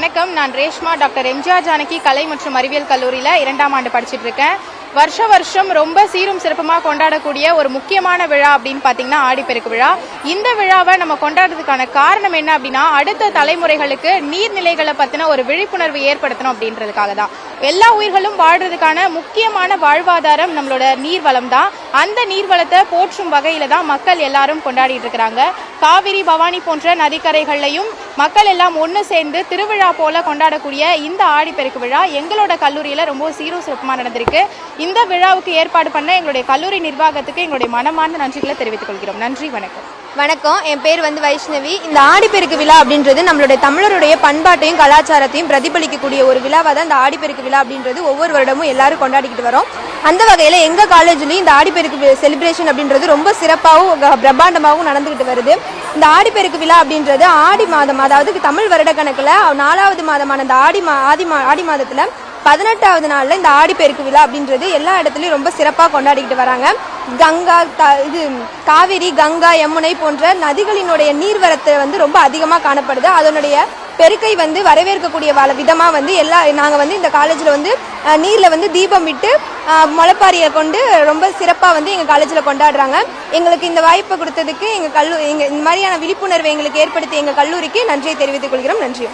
வணக்கம். நான் ரேஷ்மா டாக்டர் எம்ஜிஆர் ஜானகி கலை மற்றும் அறிவியல் கல்லூரியில் இரண்டாம் ஆண்டு படிச்சிட்டு இருக்கேன். வருஷ வருஷம் ரொம்ப சீரும் சிறப்புமாக கொண்டாடக்கூடிய ஒரு முக்கியமான விழா அப்படின்னு பார்த்தீங்கன்னா ஆடிப்பெருக்கு விழா. இந்த விழாவை நம்ம கொண்டாடுறதுக்கான காரணம் என்ன அப்படின்னா அடுத்த தலைமுறைகளுக்கு நீர்நிலைகளை பற்றின ஒரு விழிப்புணர்வு ஏற்படுத்தணும் அப்படின்றதுக்காக தான். எல்லா உயிர்களும் வாழ்றதுக்கான முக்கியமான வாழ்வாதாரம் நம்மளோட நீர்வளம் தான். அந்த நீர்வளத்தை போற்றும் வகையில தான் மக்கள் எல்லாரும் கொண்டாடிட்டு இருக்கிறாங்க. காவிரி பவானி போன்ற நதிக்கரைகள்லையும் மக்கள் எல்லாம் ஒன்று சேர்ந்து திருவிழா போல கொண்டாடக்கூடிய இந்த ஆடிப்பெருக்கு விழா எங்களோட கல்லூரியில் ரொம்ப சீரும் சிறப்புமாக நடந்திருக்கு. இந்த விழாவுக்கு ஏற்பாடு பண்ண எங்களுடைய கல்லூரி நிர்வாகத்துக்கு எங்களுடைய மனமார்ந்த நன்றிகளை தெரிவித்துக் கொள்கிறோம். நன்றி வணக்கம். வணக்கம். என் பேர் வந்து வைஷ்ணவி. இந்த ஆடிப்பெருக்கு விழா அப்படின்றது நம்மளுடைய தமிழருடைய பண்பாட்டையும் கலாச்சாரத்தையும் பிரதிபலிக்கக்கூடிய ஒரு விழாவாக தான் இந்த ஆடிப்பெருக்கு விழா அப்படின்றது ஒவ்வொரு வருடமும் எல்லாரும் கொண்டாடிக்கிட்டு வரோம். அந்த வகையில் எங்கள் காலேஜ்லேயும் இந்த ஆடிப்பெருக்கு செலிப்ரேஷன் அப்படின்றது ரொம்ப சிறப்பாகவும் பிரம்மாண்டமாகவும் நடந்துக்கிட்டு வருது. இந்த ஆடிப்பெருக்கு விழா அப்படின்றது ஆடி மாதம் அதாவது தமிழ் வருட கணக்கில் நாலாவது மாதமான இந்த ஆடி மா ஆதி மா ஆடி மாதத்தில் பதினெட்டாவது நாளில் இந்த ஆடிப்பெருக்கு விழா அப்படின்றது எல்லா இடத்துலையும் ரொம்ப சிறப்பாக கொண்டாடிக்கிட்டு வராங்க. கங்கா த இது காவிரி கங்கா யமுனை போன்ற நதிகளினுடைய நீர்வரத்தை வந்து ரொம்ப அதிகமாக காணப்படுது. அதனுடைய பெருக்கை வந்து வரவேற்கக்கூடிய வள விதமாக வந்து எல்லா நாங்கள் வந்து இந்த காலேஜில் வந்து நீரில் வந்து தீபம் விட்டு முளைப்பாரியை கொண்டு ரொம்ப சிறப்பாக வந்து எங்கள் காலேஜில் கொண்டாடுறாங்க. எங்களுக்கு இந்த வாய்ப்பை கொடுத்ததுக்கு எங்கள் கல்லூ எங்கள் இந்த மாதிரியான விழிப்புணர்வை எங்களுக்கு ஏற்படுத்தி எங்கள் கல்லூரிக்கு நன்றியை தெரிவித்துக் கொள்கிறோம். நன்றி